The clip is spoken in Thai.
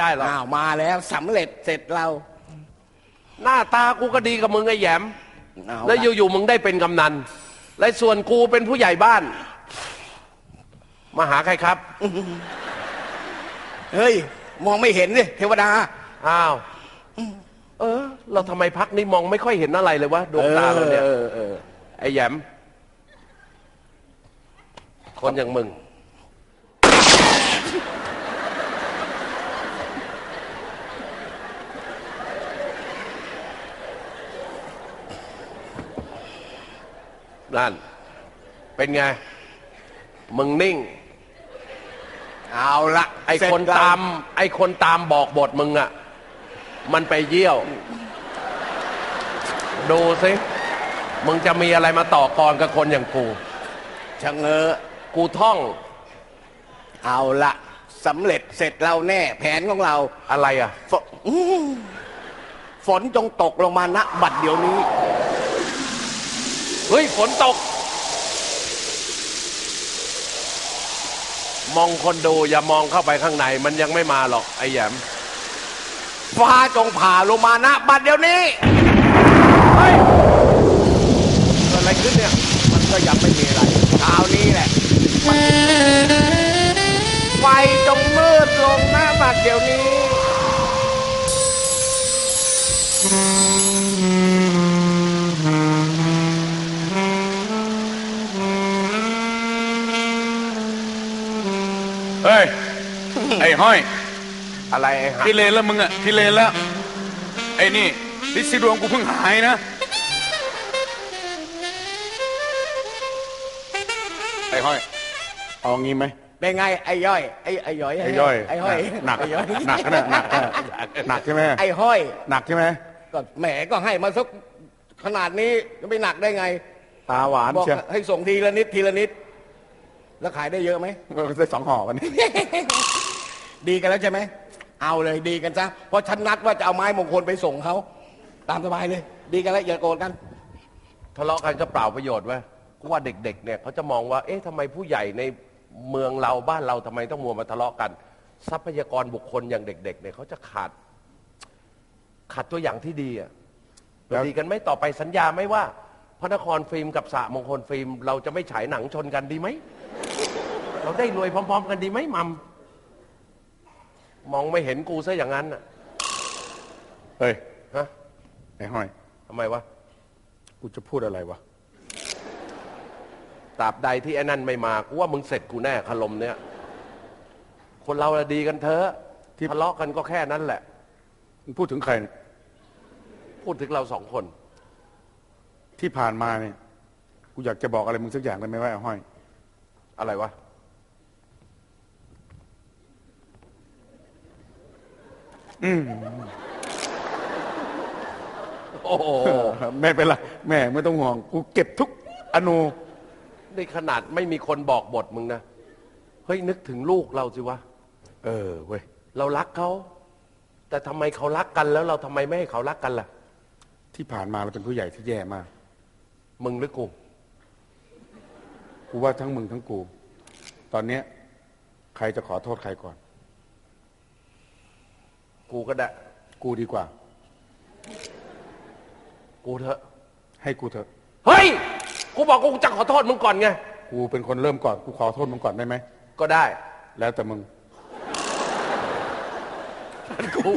ได้หรอกอ้าวมาแล้วสำเร็จเสร็จเราหน้าตากูก็ดีกับมึงไอ้แหยม เอาแล้วละอยู่ๆมึงได้เป็นกำนัน และส่วนกูเป็นผู้ใหญ่บ้าน มาหาใครครับ เฮ้ย มองไม่เห็นเลยเทวดา อ้าว เออ เราทำไมพักนี้มองไม่ค่อยเห็นอะไรเลยวะดวงตาเราเนี่ยเออเออไอ้แหยม คนอย่างมึง นั่น เป็นไง มึงนิ่ง เอาละไอ้เสร็จคนเรตาม ไอ้คนตามบอกบทมึงอะมันไปเยี่ยว ดูสิ มึงจะมีอะไรมาต่อกรกับคนอย่างกูชะเง้อกูท่อง เอาละสำเร็จเสร็จเราแน่ แผนของเราอะไรอะฝอื้อฝนจงตกลงมาณบัดเดี๋ยวนี้ เฮ้ยฝนตก มองคนดูอย่ามองเข้าไปข้างในมันยังไม่มาหรอกไอ้แยมฟ้าจงผ่าลงมาณบัดเดี๋ยวนี้ เฮ้ยเกิดอะไรขึ้นเนี่ย มันก็ยังไม่มีอะไรคราวนี้แหละ ไฟจงมืดลงณบัดเดี๋ยวนี้ เฮ้ย ไอ้ห้อย อะไรไอ้หาพี่เลนแล้วมึงอะพี่เลนแล้ว ไอ้นี่ลิซิดวงกูเพิ่งหายนะ ไอ้ห้อย เอางี้ไหมเป็นไงไอ้ย่อย ไอ้ไอ้ย่อยไอ้ย่อยไอ้ห้อยหนักไอ้ย่อยหนักนะหนักนะหนักใช่ไหมไอ้ห้อย หนักใช่ไหมก็แหมก็ให้มาสักขนาดนี้จะไม่หนักได้ไงตาหวานบอกเชียวให้ส่งทีละนิดทีละนิด แล้วขายได้เยอะไหมได้สองห่อวันนี้ ดีกันแล้วใช่ไหม เอาเลยดีกันซะ เพราะฉันนัดว่าจะเอาไม้มงคลไปส่งเขา ตามสบายเลย ดีกันแล้วอย่าโกรธกัน ทะเลาะกันก็เปล่าประโยชน์เว้ยกูว่าเด็กๆ เนี่ยเขาจะมองว่า เอ๊ะทำไมผู้ใหญ่ในเมืองเราบ้านเราทำไมต้องมัวมาทะเลาะกัน ทรัพยากรบุคคลอย่างเด็ก ๆ เนี่ยเขาจะขาด ขาดตัวอย่างที่ดีอะแล้วดีกันไหมต่อไปสัญญาไหมว่าพระนครฟิล์มกับสระมงคลฟิล์ม เราจะไม่ฉายหนังชนกันดีไหม เราได้รวยพร้อม ๆ กันดีไหมมัมมองไม่เห็นกูซะอย่างนั้นน่ะเฮ้ยฮะไอ้ห้อยทำไมวะกูจะพูดอะไรวะตราบใดที่ไอ้นั่นไม่มากูว่ามึงเสร็จกูแน่คารมเนี่ย คนเราอะดีกันเถอะที่ทะเลาะกันก็แค่นั้นแหละ มึงพูดถึงใครเนี่ยพูดถึงเราสองคน ที่ผ่านมาเนี่ย กูอยากจะบอกอะไรมึงสักอย่างได้ไหมว่าไอ้ห้อย อะไรวะ โอ้โหไม่เป็นไรแม่ไม่ต้องห่วงกูเก็บทุกอนูนี่ขนาดไม่มีคนบอกบทมึงนะ เฮ้ย นึกถึงลูกเราสิวะ เออเว้ย เรารักเขา แต่ทำไมเขารักกันแล้วเราทำไมไม่ให้เขารักกันล่ะ ที่ผ่านมาเราเป็นผู้ใหญ่ที่แย่มาก มึงหรือกู กูว่าทั้งมึงทั้งกู ตอนเนี้ย ใครจะขอโทษใครก่อน กูก็ได้ กูดีกว่า กูเถอะ ให้กูเถอะ เฮ้ย กูบอกกูจะขอโทษมึงก่อนไง กูเป็นคนเริ่มก่อน กูขอโทษมึงก่อนได้ไหม ก็ได้ แล้วแต่มึง กู